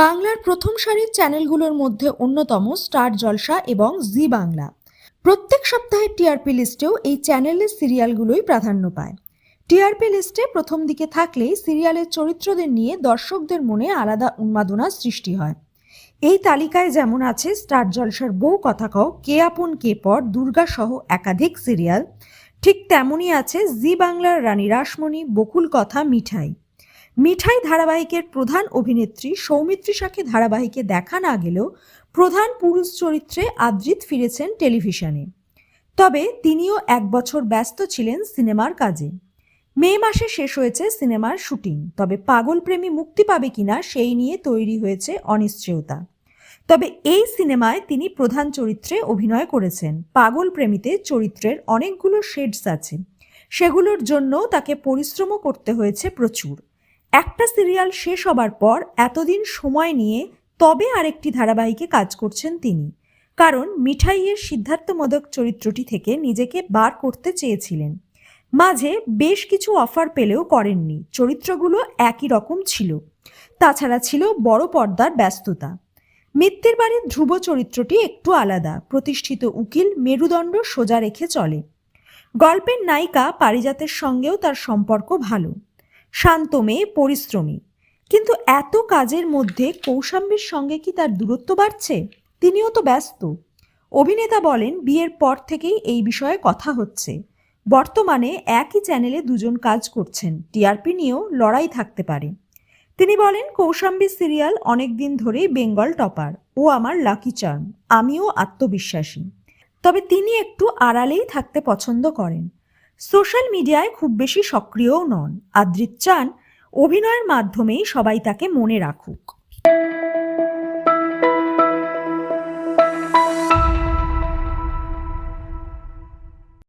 বাংলার প্রথম সারির চ্যানেলগুলোর মধ্যে অন্যতম স্টার জলসা এবং জি বাংলা। প্রত্যেক সপ্তাহের টিআরপি লিস্টেও এই চ্যানেলের সিরিয়ালগুলোই প্রাধান্য পায়। টিআরপি লিস্টে প্রথম দিকে থাকলেই সিরিয়ালের চরিত্রদের নিয়ে দর্শকদের মনে আলাদা উন্মাদনার সৃষ্টি হয়। এই তালিকায় যেমন আছে স্টার জলসার বউ কথা কও কে আপন কে পর দুর্গা সহ একাধিক সিরিয়াল। ঠিক তেমনই আছে জি বাংলার রানী রাসমণি, বকুল কথা, মিঠাই। মিঠাই ধারাবাহিকের প্রধান অভিনেত্রী সৌমিত্রী সাথে ধারাবাহিকে দেখা না গেলেও প্রধান পুরুষ চরিত্রে আদ্রিত ফিরেছেন টেলিভিশনে। তবে তিনিও এক বছর ব্যস্ত ছিলেন সিনেমার কাজে। মে মাসে শেষ হয়েছে সিনেমার শুটিং, তবে পাগল প্রেমী মুক্তি পাবে কিনা সেই নিয়ে তৈরি হয়েছে অনিশ্চয়তা। তবে এই সিনেমায় তিনি প্রধান চরিত্রে অভিনয় করেছেন। পাগল প্রেমীতে চরিত্রের অনেকগুলো শেডস আছে। সেগুলোর জন্য তাকে পরিশ্রমও করতে হয়েছে প্রচুর। একটা সিরিয়াল শেষ হবার পর এতদিন সময় নিয়ে তবে আরেকটি ধারাবাহিকে কাজ করছেন তিনি। কারণ মিঠাইয়ের সিদ্ধার্থ মোদক চরিত্রটি থেকে নিজেকে বার করতে চেয়েছিলেন। মাঝে বেশ কিছু অফার পেলেও করেননি, চরিত্রগুলো একই রকম ছিল। তাছাড়া ছিল বড় পর্দার ব্যস্ততা। মিত্তির বাড়ির ধ্রুব চরিত্রটি একটু আলাদা, প্রতিষ্ঠিত উকিল মেরুদণ্ড সোজা রেখে চলে। গল্পের নায়িকা পারিজাতের সঙ্গেও তার সম্পর্ক ভালো। শান্ত মেয়ে, পরিশ্রমী। কিন্তু এত কাজের মধ্যে কৌশাম্বীর সঙ্গে কি তার দূরত্ব বাড়ছে? তিনিও তো ব্যস্ত। অভিনেতা বলেন, বিয়ের পর থেকেই এই বিষয়ে কথা হচ্ছে। বর্তমানে একই চ্যানেলে দুজন কাজ করছেন, টিআরপি নিয়েও লড়াই থাকতে পারে। তিনি বলেন, কৌশাম্বী সিরিয়াল অনেক দিন ধরেই বেঙ্গল টপার। ও আমার লাকি চার্ম। আমিও আত্মবিশ্বাসী। তবে তিনি একটু আড়ালেই থাকতে পছন্দ করেন। সোশ্যাল মিডিয়ায় খুব বেশি সক্রিয়ও নন। আদ্রিত চান অভিনয়ের মাধ্যমেই সবাই তাকে মনে রাখুক।